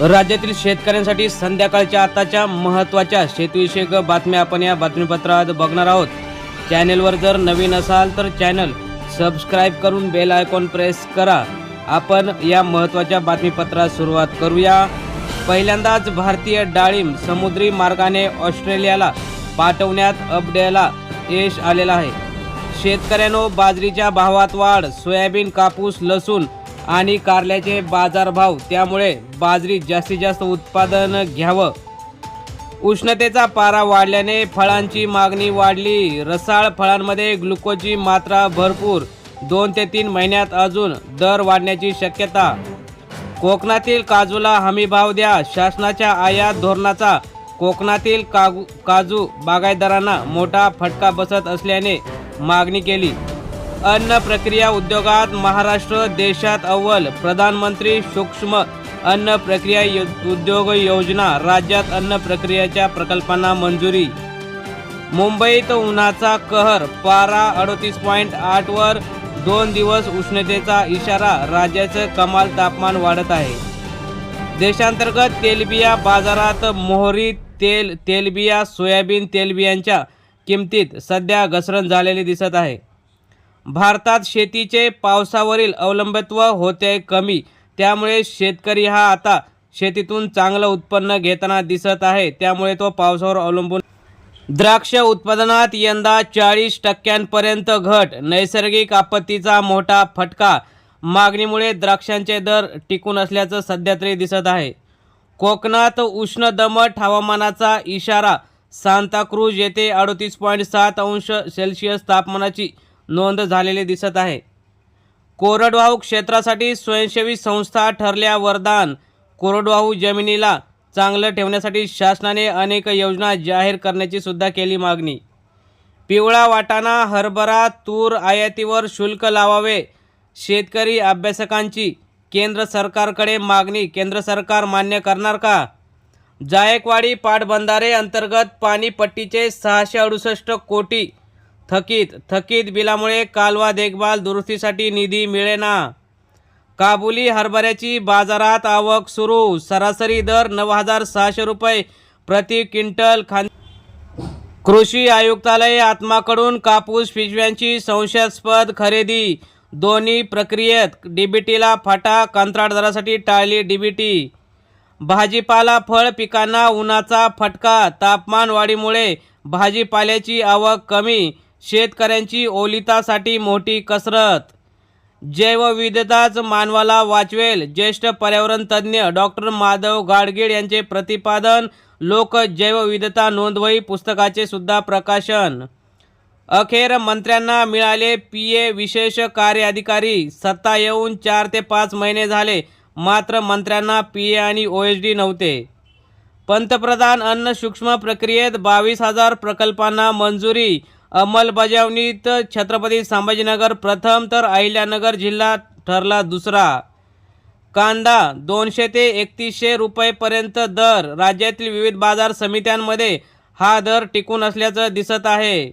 राज्यातील शेतकऱ्यांसाठी संध्याकाळच्या आताच्या महत्त्वाच्या शेतीविषयक बातम्या आपण या बातमीपत्रात बघणार आहोत. चॅनेलवर जर नवीन असाल तर चॅनल सबस्क्राईब करून बेल आयकॉन प्रेस करा. आपण या महत्त्वाच्या बातमीपत्रात सुरुवात करूया. पहिल्यांदाच भारतीय डाळिंब समुद्री मार्गाने ऑस्ट्रेलियाला पाठवण्यात अपडेला यश आलेलं आहे. शेतकऱ्यांनो बाजरीच्या भावात वाढ सोयाबीन कापूस लसूण आणि कारल्याचे बाजारभाव त्यामुळे बाजरी जास्तीत जास्त उत्पादन घ्यावं. उष्णतेचा पारा वाढल्याने फळांची मागणी वाढली. रसाळ फळांमध्ये ग्लुकोजची मात्रा भरपूर. दोन ते तीन महिन्यात अजून दर वाढण्याची शक्यता. कोकणातील काजूला हमी भाव द्या. शासनाच्या आयात धोरणाचा कोकणातील कागू काजू बागायतदारांना मोठा फटका बसत असल्याने मागणी केली. अन्न प्रक्रिया उद्योगात महाराष्ट्र देशात अव्वल प्रधानमंत्री सूक्ष्म अन्न प्रक्रिया उद्योग योजना राज्यात अन्न प्रक्रियेच्या प्रकल्पांना मंजुरी. मुंबईत उन्हाचा कहर पारा अडतीस पॉईंट आठवर दोन दिवस उष्णतेचा इशारा राज्याचं कमाल तापमान वाढत आहे. देशांतर्गत तेलबिया बाजारात मोहरी तेल तेलबिया सोयाबीन तेलबियांच्या किमतीत सध्या घसरण झालेली दिसत आहे. भारतात शेतीचे पावसावरील अवलंबित्व होते कमी. त्यामुळे शेतकरी हा आता शेतीतून चांगलं उत्पन्न घेताना दिसत आहे. त्यामुळे तो पावसावर अवलंबून द्राक्ष उत्पादनात यंदा चाळीस टक्क्यांपर्यंत घट. नैसर्गिक आपत्तीचा मोठा फटका. मागणीमुळे द्राक्षांचे दर टिकून असल्याचं सध्या तरी दिसत आहे. कोकणात उष्ण दमट हवामानाचा इशारा. सांताक्रूज येथे अडतीस पॉईंट सात अंश सेल्सिअस तापमानाची नोंद झालेली दिसत आहे. कोरडवाहू क्षेत्रासाठी स्वयंसेवी संस्था ठरल्या वरदान. कोरडवाहू जमिनीला चांगलं ठेवण्यासाठी शासनाने अनेक योजना जाहीर करण्याची सुद्धा केली मागणी. पिवळा वाटाणा हरभरा तूर आयातीवर शुल्क लावावे शेतकरी अभ्यासकांची केंद्र सरकारकडे मागणी. केंद्र सरकार मान्य करणार का? जायकवाडी पाटबंधारे अंतर्गत पाणीपट्टीचे सहाशे अडुसष्ट कोटी थकीत थकीत बिलामुळे कालवा देखभाल दुरुस्तीसाठी निधी मिळेना. काबुली हरभऱ्याची बाजारात आवक सुरू. सरासरी दर नऊ हजार सहाशे रुपये प्रति क्विंटल खान कृषी आयुक्तालय आत्माकडून कापूस पिशव्यांची संशयास्पद खरेदी. दोन्ही प्रक्रियेत डीबीटीला फाटा कंत्राटदारासाठी टाळली डीबीटी. भाजीपाला फळ पिकांना उन्हाचा फटका तापमान वाढीमुळे भाजीपाल्याची आवक कमी शेतकऱ्यांची ओलितासाठी मोठी कसरत. जैवविविधताच मानवाला वाचवेल. ज्येष्ठ पर्यावरण तज्ज्ञ डॉक्टर माधव गाडगीळ यांचे प्रतिपादन लोक जैवविविधता नोंदवही पुस्तकाचे सुद्धा प्रकाशन. अखेर मंत्र्यांना मिळाले पी ए विशेष कार्य अधिकारी सत्ता येऊन चार ते पाच महिने झाले. मात्र मंत्र्यांना पी ए आणि ओ एच डी नव्हते. पंतप्रधान अन्न सूक्ष्म प्रक्रियेत बावीस हजार प्रकल्पांना मंजुरी. अंमलबजावणीत छत्रपती संभाजीनगर प्रथम तर अहिल्यानगर जिल्हा ठरला दुसरा. कांदा दोनशे ते एकतीसशे रुपयेपर्यंत दर. राज्यातील विविध बाजार समित्यांमध्ये हा दर टिकून असल्याचं दिसत आहे.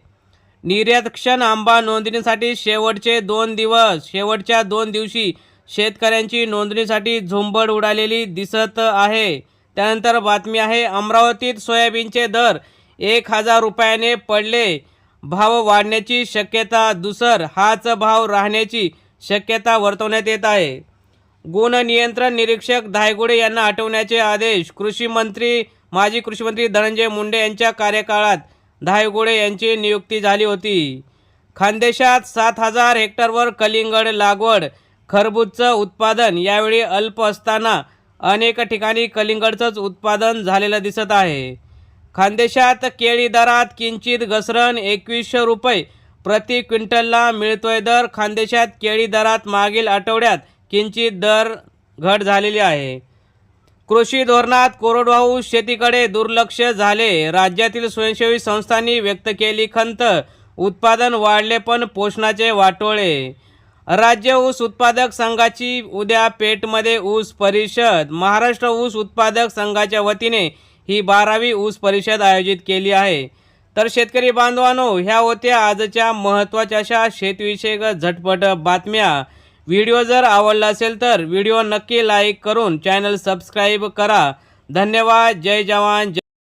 निर्यातक्षण आंबा नोंदणीसाठी शेवटचे दोन दिवस. शेवटच्या दोन दिवशी शेतकऱ्यांची नोंदणीसाठी झुंबड उडालेली दिसत आहे. त्यानंतर बातमी आहे अमरावतीत सोयाबीनचे दर एक हजार रुपयाने पडले. भाव वाढण्याची शक्यता दुसर हाच भाव राहण्याची शक्यता वर्तवण्यात येत आहे. गुण नियंत्रण निरीक्षक धायगुडे यांना हटवण्याचे आदेश कृषी मंत्री माजी कृषी मंत्री धनंजय मुंडे यांच्या कार्यकाळात धायगुडे यांची नियुक्ती झाली होती. खानदेशात सात हजार हेक्टरवर कलिंगड लागवड खरबूजचं उत्पादन यावेळी अल्प असताना अनेक ठिकाणी कलिंगडचंच उत्पादन झालेलं दिसत आहे. खानदेशात केळी दरात किंचित घसरण एकवीसशे रुपये प्रति क्विंटलला मिळतोय दर. खानदेशात केळी दरात मागील आठवड्यात किंचित दर घट झालेली आहे. कृषी धोरणात कोरडवाहू शेतीकडे दुर्लक्ष झाले. राज्यातील स्वयंसेवी संस्थांनी व्यक्त केली खंत. उत्पादन वाढले पण पोषणाचे वाटोळे. राज्य ऊस उत्पादक संघाची उद्या पेठमध्ये ऊस परिषद. महाराष्ट्र ऊस उत्पादक संघाच्या वतीने ही बारावी ऊस परिषद आयोजित केली आहे. तर शेतकरी बांधवांनो ह्या होत्या आजच्या महत्त्वाच्या अशा शेतविषयक झटपट बातम्या. व्हिडिओ जर आवडला असेल तर व्हिडिओ नक्की लाईक करून चॅनल सबस्क्राईब करा. धन्यवाद. जय जवान. जय